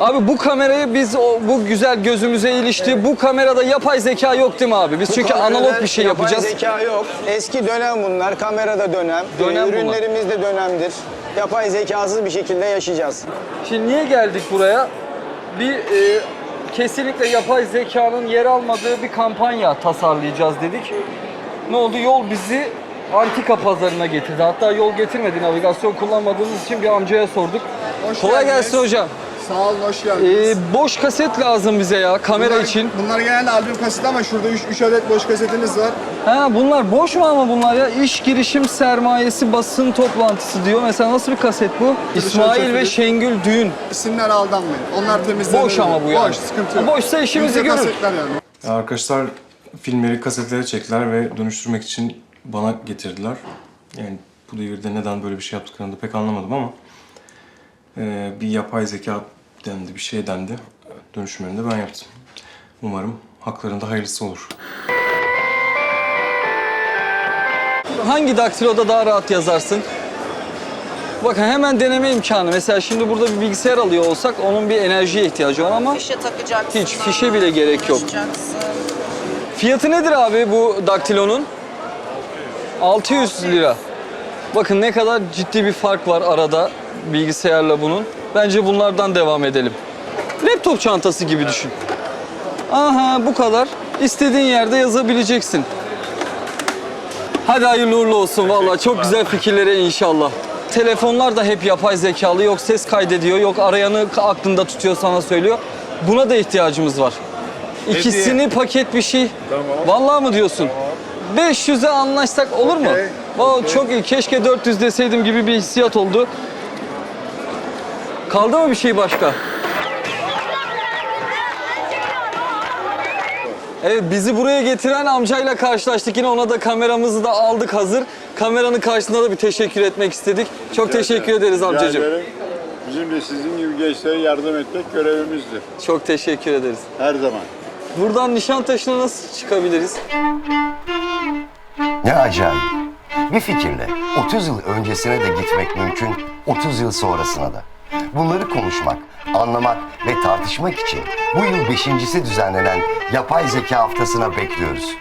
Abi bu kamerayı biz o, bu güzel gözümüze ilişti. Bu kamerada yapay zeka yok değil mi abi? Biz çünkü Kamerada analog bir şey yapacağız. Yapay zeka yok. Eski dönem bunlar. Kamerada dönem. Dönem Ee, bunlar. Ürünlerimiz de dönemdir. Yapay zekasız bir şekilde yaşayacağız. Şimdi niye geldik buraya? Bir e, kesinlikle yapay zekanın yer almadığı bir kampanya tasarlayacağız dedik. Ne oldu? Yol bizi antika pazarına getirdi. Hatta yol getirmedi. Navigasyon kullanmadığımız için bir amcaya sorduk. Hoş Kolay geldiniz. gelsin hocam. Sağ olun, hoş geldiniz. E, boş kaset lazım bize ya kamera bunlar, için. Bunlar genelde albüm kaseti ama şurada 3 adet boş kasetiniz var. Ha bunlar boş mu ama bunlar ya? İş girişim sermayesi basın toplantısı diyor. Mesela nasıl bir kaset bu? İsmail ve. Şengül Düğün. İsimler aldanmayın. Onlar temizlenir. Boş ama bu yani. Boş, sıkıntı yok. Boşsa işimizi görür. kasetler yani. Ya Arkadaşlar filmleri kasetlere çektiler ve dönüştürmek için bana getirdiler. Yani bu devirde neden böyle bir şey yaptıklarını da pek anlamadım ama eee, bir yapay zeka dendi, bir şey dendi. Dönüşümlerini de ben yaptım. Umarım haklarında hayırlısı olur. Hangi daktiloda daha rahat yazarsın? Bakın hemen deneme imkanı. Mesela şimdi burada bir bilgisayar alıyor olsak onun bir enerjiye ihtiyacı var ama Fişe takacaksın. Hiç, fişe bile gerek yok. Fiyatı nedir abi bu daktilonun? 600 lira. Bakın ne kadar ciddi bir fark var arada bilgisayarla bunun. Bence bunlardan devam edelim. Laptop çantası gibi düşün. Aha bu kadar. İstediğin yerde yazabileceksin. Hadi hayırlı uğurlu olsun vallahi çok güzel fikirlere inşallah. Telefonlar da hep yapay zekalı. Yok ses kaydediyor, yok arayanı aklında tutuyor sana söylüyor. Buna da ihtiyacımız var. İkisini paket bir şey. Tamam. Vallahi mı diyorsun? 500'e anlaşsak olur mu? Okey. Vallahi çok iyi. Keşke 400 deseydim gibi bir hissiyat oldu. Kaldı mı bir şey başka? Evet bizi buraya getiren amcayla karşılaştık. Yine ona da kameramızı da aldık hazır. Kameranın karşısında da bir teşekkür etmek istedik. Çok teşekkür ederiz Rica amcacığım. ederim. Bizim de sizin gibi gençlere yardım etmek görevimizdir. Çok teşekkür ederiz. Her zaman. Buradan Nişantaşı'na nasıl çıkabiliriz? Ne acayip. Bir fikirle 30 yıl öncesine de gitmek mümkün, 30 yıl sonrasına da. Bunları konuşmak, anlamak ve tartışmak için bu yıl beşincisi düzenlenen Yapay Zeka Haftası'na bekliyoruz.